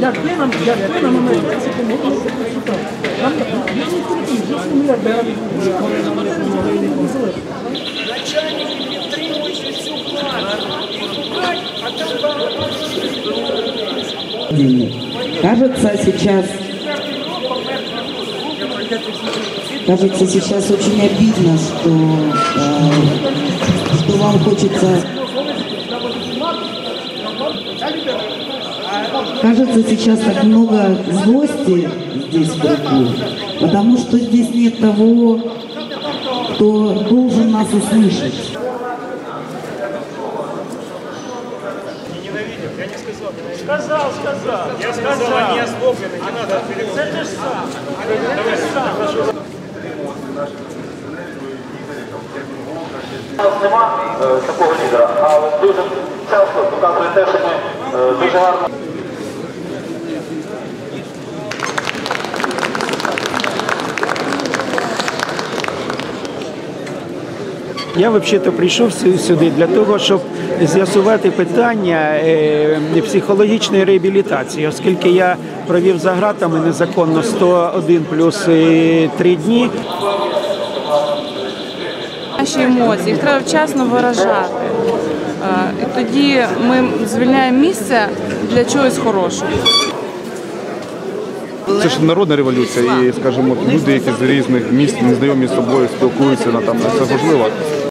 Якби нам, якби нам американці помогли, це супер. Нам я не крутий, вже мільярдери, коли нам не допомогли і не помогли. Начальники підтримують цю партію. І шукають, а там багато. Кажется, сейчас Кажется, сейчас очень обидно, что, э, что вам хочется... Кажется, сейчас так много злости здесь в кругу, потому что здесь нет того, кто должен нас услышать. Сказал, сказал. Я сказал, не ослоблено, не надо. Це те ж саме. Те ж саме. У нас нема е, такого лідера, але дуже часто показує те, що ми дуже гарно. Я взагалі прийшов сюди для того, щоб з'ясувати питання е, психологічної реабілітації, оскільки я провів за ґратами незаконно 101 плюс 3 дні. Наші емоції їх треба вчасно виражати. Е, І тоді ми звільняємо місце для чогось хорошого. Це ж народна революція, і скажімо, люди, які з різних міст незнайомі з собою спілкуються на там це важливо.